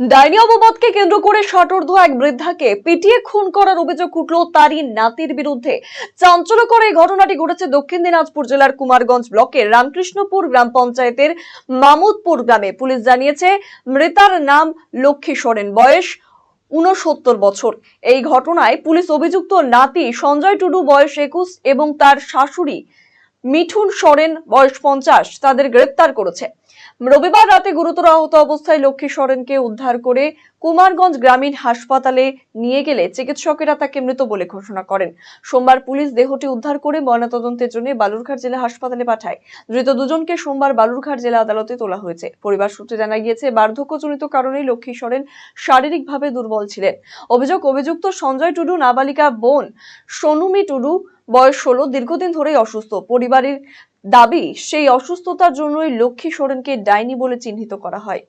ডাইনি অববাদকে কেন্দ্র করে ষাটোর্ধ এক বৃদ্ধাকে পিটিয়ে খুন করার অভিযোগ উঠল তারই নাতির বিরুদ্ধে। চাঞ্চল্যকর এই ঘটনাটি ঘটেছে দক্ষিণ দিনাজপুর জেলার কুমারগঞ্জ ব্লকের রামকৃষ্ণপুর গ্রাম পঞ্চায়েতের মামুদপুর গ্রামে। পুলিশ জানিয়েছে, মৃতার নাম লক্ষ্মী সোরেন, বয়স উনসত্তর বছর। এই ঘটনায় পুলিশ অভিযুক্ত নাতি সঞ্জয় টুডু, বয়স একুশ, এবং তার শাশুড়ি মিঠুন সরেন, বয়স পঞ্চাশ, তাদের গ্রেপ্তার করেছে। রবিবার রাতে গুরুতর আহত অবস্থায় লক্ষ্মী সরেনকে উদ্ধার করে কুমারগঞ্জ গ্রামীণ হাসপাতালে নিয়ে গেলে চিকিৎসকেরা তাকে মৃত বলে ঘোষণা করেন। সোমবার পুলিশ দেহটি উদ্ধার করে ময়নাতদন্তের জন্য বালুরঘাট জেলা হাসপাতালে পাঠায়। ধৃত দুজনকে সোমবার বালুরঘাট জেলা আদালতে তোলা হয়েছে। পরিবার সূত্রে জানা গিয়েছে, বার্ধক্যজনিত কারণে লক্ষ্মী সরেন শারীরিকভাবে দুর্বল ছিলেন। অভিযোগ, অভিযুক্ত সঞ্জয় টুডু, নাবালিকা বোন সোনুমি টুডু, বয়স ষোলো, দীর্ঘদিন ধরেই অসুস্থ। পরিবারের দাবি, সেই অসুস্থতার জন্যই লক্ষ্মী সোরেনকে ডাইনি বলে চিহ্নিত করা হয়।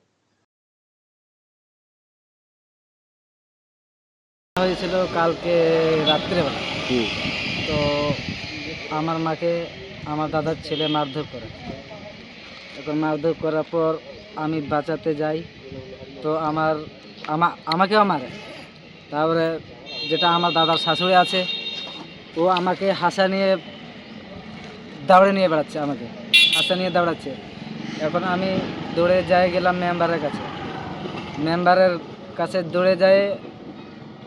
হয়েছিল কালকে রাত্রেবেলা তো আমার মাকে আমার দাদার ছেলে মারধর করে। এখন মারধর করার পর আমি বাঁচাতে যাই। তো আমার আমা আমাকেও মারে। তারপরে যেটা আমার দাদার শাশুড়ি আছে ও আমাকে হাসা নিয়ে দাউড়ে নিয়ে বেড়াচ্ছে আমাকে। হাসা নিয়ে দাঁড়াচ্ছে এখন আমি দৌড়ে যাই গেলাম মেম্বারের কাছে। মেম্বারের কাছে দৌড়ে যায়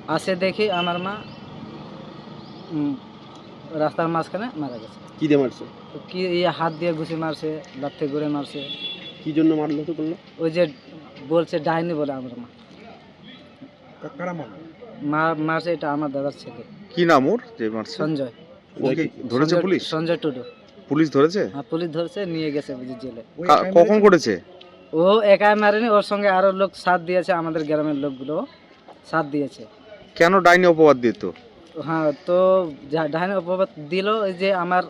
আসে দেখি আমার মা রাস্তার মাঝখানে মারা গেছে। কি দিয়ে মারছে? তো কি হাত দিয়ে ঘুষি মারছে লাথে ঘুরে মারছে। কি জন্য মারলো তো করল ওই যে বলছে ডাইনি বলে আমার মা। কারা মারলো? মা মারছে এটা আমার দাদার ছেলে। কি নাম ওর যে মারছে? সঞ্জয়। ওকে ধরেছে সঞ্জয়- পুলিশ? সঞ্জয় টুডু। পুলিশ ধরেছে? হ্যাঁ পুলিশ ধরছে নিয়ে গেছে বুঝি জেলে। কা- কখন করেছে? ও একাই মারেনি ওর সঙ্গে আরও লোক সাথ দিয়েছে আমাদের গ্রামের লোকগুলো। সাথ দিয়েছে। কেন ডাইনি অপবাদ দিত? হ্যাঁ তো ডাইনি অপবাদ দিল ওই যে আমার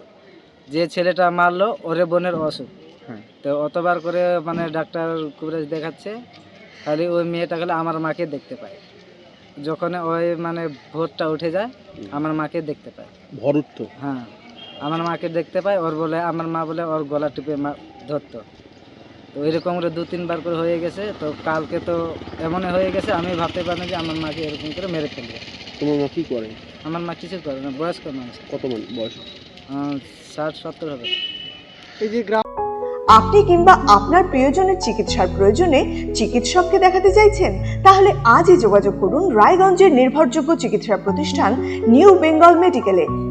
যে ছেলেটা মারলো ওরে বোনের অসুখ। হ্যাঁ। তো অতবার করে মানে ডাক্তার কুবরেজ দেখাচ্ছে খালি ওই মেয়েটা গেলে আমার মাকে দেখতে পায়। যখন ওই মানে ভোটটা উঠে যায় আমার মাকে দেখতে পায়। ভরত তো? হ্যাঁ আমার মাকে দেখতে পায় ওর বলে আমার মা বলে ওর গলা টিপে মা ধরতো। তো এরকম করে দু তিনবার করে হয়ে গেছে। তো কালকে তো এমনই হয়ে গেছে আমি ভাবতে পারিনি যে আমার মাকে এরকম করে মেরে ফেলবে। তোমার মা কি করে? আমার মা কিছু করে না বয়স্ক মানুষ। কত মান বয়স? আহ, ষাট সত্তর হবে। এই যে গ্রাম আপনি কিংবা আপনার প্রিয়জনের চিকিৎসার প্রয়োজনে চিকিৎসককে দেখাতে চাইছেন? তাহলে আজই যোগাযোগ করুন রায়গঞ্জের নির্ভরযোগ্য চিকিৎসা প্রতিষ্ঠান নিউ বেঙ্গল মেডিকেলে।